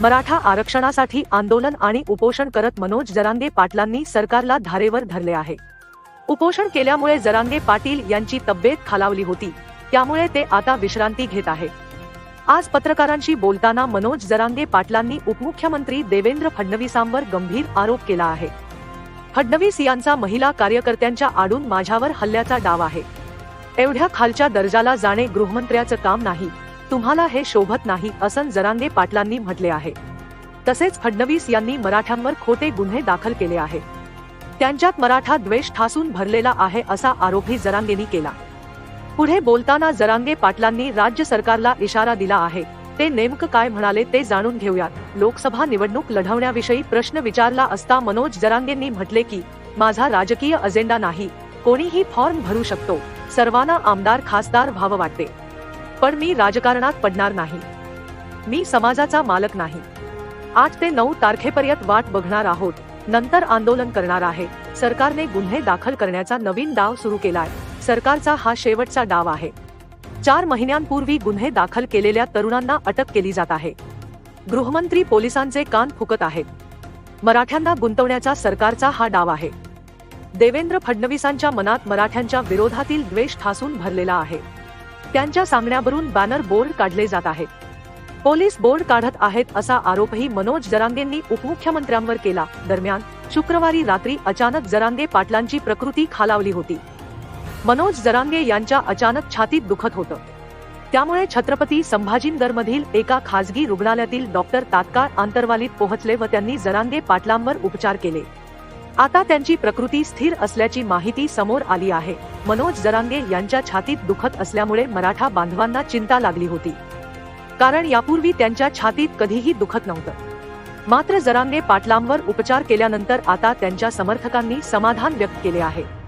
मराठा आरक्षणासाठी आंदोलन आणि उपोषण करत मनोज जरांगे पाटलांनी सरकारला धारेवर धरले आहे. उपोषण केल्यामुळे जरांगे पाटील यांची तब्येत खालावली होती. त्यामुळे ते आता विश्रांती घेत आहे. आज पत्रकारांशी बोलताना मनोज जरांगे पाटलांनी उपमुख्यमंत्री देवेंद्र फडणवीसांवर गंभीर आरोप केला आहे. फडणवीस यांचा महिला कार्यकर्त्यांच्या आडून माझ्यावर हल्ल्याचा डाव आहे. एवढ्या खालच्या दर्जाला जाणे गृहमंत्र्याचं काम नाही. तुम्हाला हे शोभत नाही असं जरांगे पाटलांनी म्हटले आहे. तसेच फडणवीस यांनी मराठ्यांवर खोटे गुन्हे दाखल केले आहे. त्यांच्यात मराठा द्वेष ठासून भरलेला आहे असा आरोपही जरांगेंनी केला. पुढे बोलताना जरांगे पाटलांनी राज्य सरकारला इशारा दिला आहे. ते नेमकं काय म्हणाले ते जाणून घेऊयात. लोकसभा निवडणूक लढवण्याविषयी प्रश्न विचारला असता मनोज जरांगेंनी म्हटले की माझा राजकीय अजेंडा नाही. कोणीही फॉर्म भरू शकतो. सर्वांना आमदार खासदार व्हावं वाटते. पण मी राजकारणात पडणार नाही. मी समाजाचा मालक नाही. आठ ते नऊ तारखेपर्यंत वाट बघणार आहोत. नंतर आंदोलन करणार आहे. सरकारने गुन्हे दाखल करण्याचा नवीन डाव सुरू केलाय. सरकारचा हा शेवटचा डाव आहे. चार महिन्यांपूर्वी गुन्हे दाखल केलेल्या तरुणांना अटक केली जात आहे. गृहमंत्री पोलिसांचे कान फुकत आहेत. मराठ्यांना गुंतवण्याचा सरकारचा हा डाव आहे. देवेंद्र फडणवीसांच्या मनात मराठ्यांच्या विरोधातील द्वेष ठासून भरलेला आहे. त्यांच्या सांगण्यावरून बॅनर बोर्ड काढले जात आहेत पोलीस बोर्ड काढत आहेत असा आरोपही मनोज जरांगेंनी उपमुख्यमंत्र्यांवर केला. दरम्यान शुक्रवारी रात्री अचानक जरांगे पाटलांची प्रकृती खालावली होती. मनोज जरांगे यांच्या अचानक छातीत दुखत होतं. त्यामुळे छत्रपती संभाजीनगरमधील एका खासगी रुग्णालयातील डॉक्टर तात्काळ आंतरवालीत पोहोचले व त्यांनी जरांगे पाटलांवर उपचार केले. आता त्यांची प्रकृती स्थिर असल्याची माहिती समोर आली आहे. मनोज जरांगे यांच्या छातीत दुखत असल्यामुळे मराठा बांधवांना चिंता लागली होती. कारण यापूर्वी त्यांच्या छातीत कधीही दुखत नव्हतं. मात्र जरांगे पाटलांवर उपचार केल्यानंतर आता त्यांच्या समर्थकांनी समाधान व्यक्त केले आहे.